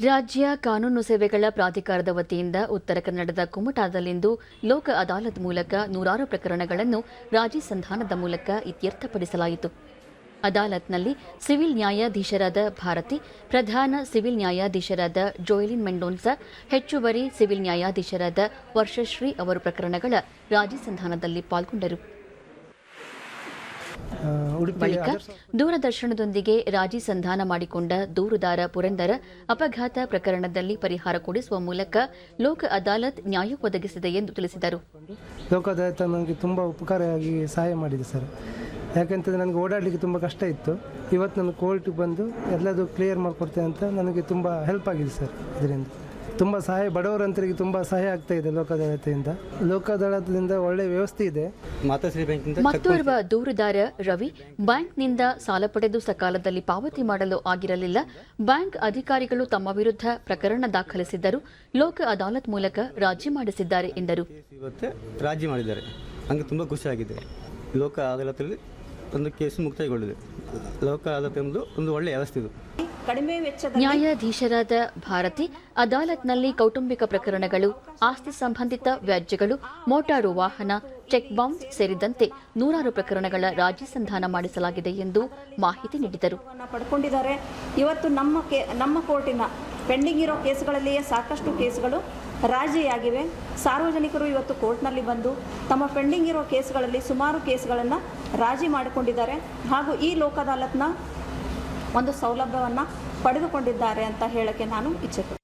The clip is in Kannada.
ರಾಜ್ಯ ಕಾನೂನು ಸೇವೆಗಳ ಪ್ರಾಧಿಕಾರದ ವತಿಯಿಂದ ಉತ್ತರ ಕನ್ನಡದ ಕುಮಟಾದಲ್ಲಿಂದು ಲೋಕ ಅದಾಲತ್ ಮೂಲಕ ನೂರಾರು ಪ್ರಕರಣಗಳನ್ನು ರಾಜಿ ಸಂಧಾನದ ಮೂಲಕ ಇತ್ಯರ್ಥಪಡಿಸಲಾಯಿತು. ಅದಾಲತ್ನಲ್ಲಿ ಸಿವಿಲ್ ನ್ಯಾಯಾಧೀಶರಾದ ಭಾರತಿ, ಪ್ರಧಾನ ಸಿವಿಲ್ ನ್ಯಾಯಾಧೀಶರಾದ ಜೋಯ್ಲಿನ್ ಮೆಂಡೋನ್ಸ, ಹೆಚ್ಚುವರಿ ಸಿವಿಲ್ ನ್ಯಾಯಾಧೀಶರಾದ ವರ್ಷಶ್ರೀ ಅವರು ಪ್ರಕರಣಗಳ ರಾಜಿ ಸಂಧಾನದಲ್ಲಿ ಪಾಲ್ಗೊಂಡರು. ಬಳಿಕ ದೂರದರ್ಶನದೊಂದಿಗೆ ರಾಜಿ ಸಂಧಾನ ಮಾಡಿಕೊಂಡ ದೂರುದಾರ ಪುರಂದರ ಅಪಘಾತ ಪ್ರಕರಣದಲ್ಲಿ ಪರಿಹಾರ ಕೊಡಿಸುವ ಮೂಲಕ ಲೋಕ ಅದಾಲತ್ ನ್ಯಾಯ ಒದಗಿಸಿದೆ ಎಂದು ತಿಳಿಸಿದರು. ಲೋಕ ಅದಾಲತ್ ನನಗೆ ತುಂಬ ಉಪಕಾರವಾಗಿ ಸಹಾಯ ಮಾಡಿದೆ ಸರ್. ಯಾಕಂತಂದರೆ ನನಗೆ ಓಡಾಡಲಿಕ್ಕೆ ತುಂಬ ಕಷ್ಟ ಇತ್ತು. ಇವತ್ತು ನಾನು ಕೋರ್ಟ್ಗೆ ಬಂದು ಎಲ್ಲದೂ ಕ್ಲಿಯರ್ ಮಾಡಿಕೊಡ್ತೇನೆ ಅಂತ ನನಗೆ ತುಂಬ ಹೆಲ್ಪ್ ಆಗಿದೆ ಸರ್ ಇದರಿಂದ. ತುಂಬ ಸಹಾಯ ಬಡವರಂತರಿಗೆ ತುಂಬ ಸಹಾಯ ಆಗ್ತಾ ಇದೆ ಲೋಕದಳತೆಯಿಂದ. ಲೋಕದಳದಿಂದ ಒಳ್ಳೆ ವ್ಯವಸ್ಥೆ ಇದೆ. ಮತ್ತೋರ್ವ ದೂರುದಾರ ರವಿ ಬ್ಯಾಂಕ್ನಿಂದ ಸಾಲ ಪಡೆದು ಸಕಾಲದಲ್ಲಿ ಪಾವತಿ ಮಾಡಲು ಆಗಿರಲಿಲ್ಲ. ಬ್ಯಾಂಕ್ ಅಧಿಕಾರಿಗಳು ತಮ್ಮ ವಿರುದ್ಧ ಪ್ರಕರಣ ದಾಖಲಿಸಿದ್ದರು. ಲೋಕ ಅದಾಲತ್ ಮೂಲಕ ರಾಜಿ ಮಾಡಿಸಿದ್ದಾರೆ ಎಂದರು. ಇವತ್ತು ರಾಜಿ ಮಾಡಿದ್ದಾರೆ. ನನಗೆ ತುಂಬ ಖುಷಿಯಾಗಿದೆ ಲೋಕ ಅದಾಲತಲ್ಲಿ ಒಂದು ಕೇಸು ಮುಕ್ತಾಯಗೊಂಡಿದೆ ಲೋಕ ಅದಾಲತ್ ಎಂಬುದು ಒಂದು ಒಳ್ಳೆಯ ವ್ಯವಸ್ಥೆ ಇದು. ಕಡಿಮೆ ವೆಚ್ಚದ ನ್ಯಾಯಾಧೀಶರಾದ ಭಾರತಿ ಅದಾಲತ್ನಲ್ಲಿ ಕೌಟುಂಬಿಕ ಪ್ರಕರಣಗಳು ಆಸ್ತಿ ಸಂಬಂಧಿತ ವ್ಯಾಜ್ಯಗಳು ಮೋಟಾರು ವಾಹನ ಚೆಕ್ ಬೌನ್ಸ್ ಸೇರಿದಂತೆ ನೂರಾರು ಪ್ರಕರಣಗಳ ರಾಜಿ ಸಂಧಾನ ಮಾಡಿಸಲಾಗಿದೆ ಎಂದು ಮಾಹಿತಿ ನೀಡಿದರು. ಪಡ್ಕೊಂಡಿದ್ದಾರೆ. ಇವತ್ತು ನಮ್ಮ ನಮ್ಮ ಕೋರ್ಟಿನ ಪೆಂಡಿಂಗ್ ಇರೋ ಕೇಸುಗಳಲ್ಲಿಯೇ ಸಾಕಷ್ಟು ಕೇಸುಗಳು ರಾಜಿಯಾಗಿವೆ. ಸಾರ್ವಜನಿಕರು ಇವತ್ತು ಕೋರ್ಟ್ನಲ್ಲಿ ಬಂದು ತಮ್ಮ ಪೆಂಡಿಂಗ್ ಇರೋ ಕೇಸುಗಳಲ್ಲಿ ಸುಮಾರು ಕೇಸುಗಳನ್ನು ರಾಜಿ ಮಾಡಿಕೊಂಡಿದ್ದಾರೆ. ಹಾಗೂ ಈ ಲೋಕ ಅದಾಲತ್ನ ಒಂದು ಸೌಲಭ್ಯವನ್ನು ಪಡೆದುಕೊಂಡಿದ್ದಾರೆ ಅಂತ ಹೇಳೋಕ್ಕೆ ನಾನು ಇಚ್ಛೆ